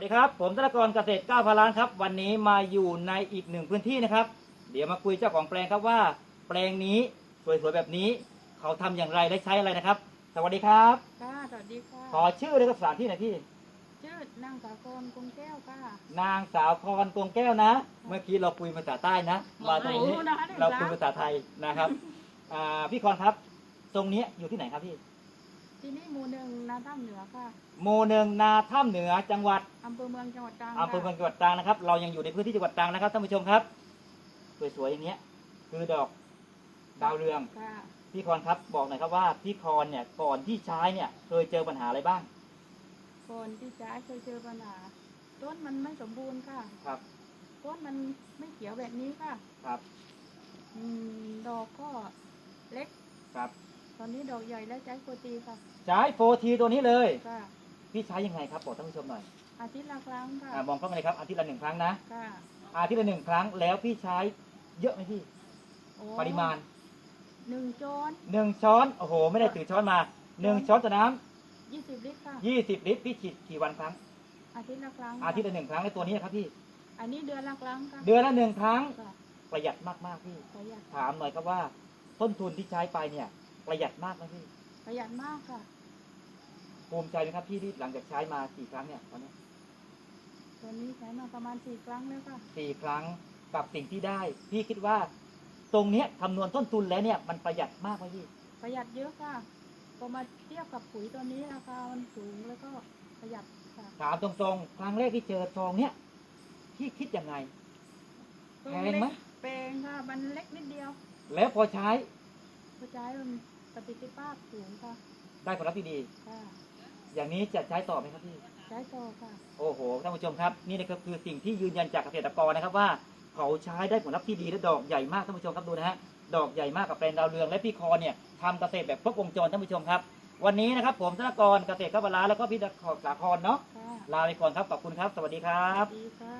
วัสดีครับ ผมธนกรเกษตรก้าวพาล้านครับ วันนี้มาอยู่ในอีกหนึ่งพื้นที่นะครับ เดี๋ยวมาคุยเจ้าของแปลงครับว่า แปลงนี้สวยๆแบบนี้ เขาทำอย่างไรและใช้อะไรนะครับ สวัสดีครับค่ะสวัสดีค่ะขอชื่อเลยกับสถานที่หน่อยพี่ชื่อนางสากรกรุงแก้วค่ะ นางสาวพรกวงแก้วนะ เมื่อกี้เราคุยภาษาใต้นะมาตรงนี้โอ้นะคะเราคุยภาษาไทยนะครับอ่าพี่คอนครับ ตรงนี้อยู่ที่ไหนครับพี่ ที่นี่หมู่หนึ่งนาถ้ำเหนือค่ะโมหนึ่งนาถ้ำเหนือจังหวัดอำเภอเมืองจังหวัดตรังอำเภอเมืองค่ะจังหวัดตรังนะครับ เรายังอยู่ในพื้นที่จังหวัดตรังนะครับท่านผู้ชมครับสวยๆอย่างเงี้ย คือดอกดาวเรืองค่ะพี่คอนครับบอกหน่อยครับว่าพี่คอนเนี่ยก่อนที่ใช้เนี่ยเคยเจอปัญหาอะไรบ้างก่อนที่จะเคยเจอปัญหาต้นมันไม่สมบูรณ์ค่ะครับต้นมันไม่เขียวแบบนี้ค่ะ ครับ อืมดอกก็เล็กครับ ตอนนี้ดอกใหญ่และใช้โปรตีค่ะใช้โฟทีตัวนี้เลย ค่ะพี่ใช้ยังไงครับบอกท่านผู้ชมหน่อยอาทิตย์ละครั้งค่ะอ่ามองกล้องเลยครับอาทิตย์ละหนึ่งครั้งนะ ค่ะอาทิตย์ละหนึ่งครั้งแล้วพี่ใช้เยอะไหมพี่ โอ้ปริมาณหนึ่งจอนหนึ่งช้อนโอ้โห ไม่ได้ถือช้อนมาหนึ่งช้อนต่อน้ยี่สิบลิตรค่ะำยี่สิบลิตรพี่ฉีดกี่วันครั้ง อาทิตย์ละครั้งอาทิตย์ละหนึ่งครั้งในตัวนี้นะครับพี่ อันนี้เดือนละครั้งค่ะเดือนละหนึ่งครั้งค่ะประหยัดมากๆพี่ ประหยัดถามหน่อยครับว่า ต้นทุนที่ใช้ไปเนี่ย ประหยัดมากไหมพี่ประหยัดมากค่ะ ภูมิใจไหมครับพี่ที่หลังจากใช้มากี่ครั้งเนี่ยตอนนี้ตัวนี้ใช้มาประมาณสี่ครั้งแล้วค่ะสี่ครั้งกับสิ่งที่ได้ พี่คิดว่า ตรงเนี้ยคำนวณต้นทุนแล้วเนี่ย มันประหยัดมากไหมพี่ประหยัดเยอะค่ะพอมาเทียบกับปุ๋ยตัวนี้ราคามันสูงแล้วก็ประหยัดค่ะถามตรงๆ ครั้งแรกที่เจอซองเนี้ยพี่คิดยังไง แพงไหมแพงค่ะมันเล็กนิดเดียว แล้วพอใช้ พอใช้มันประสิทธิภาพสูงค่ะได้ผลลัพธ์ที่ดี ค่ะอย่างนี้จะใช้ต่อไหมครับพี่ ใช้ต่อค่ะ โอ้โห ท่านผู้ชมครับ นี่นะครับคือสิ่งที่ยืนยันจากเกษตรกรนะครับว่า เขาใช้ได้ผลลัพธ์ที่ดีและดอกใหญ่มากท่านผู้ชมครับดูนะฮะ ดอกใหญ่มากกับแปลงดาวเรืองและพี่คอเนี่ยทำเกษตรแบบครบวงจรท่านผู้ชมครับ วันนี้นะครับ ผมธนกรเกษตรข้าวปลาร้าแล้วก็พี่ดกสาครเนาะ ค่ะลาไปก่อนครับ ขอบคุณครับ สวัสดีครับดีค่ะ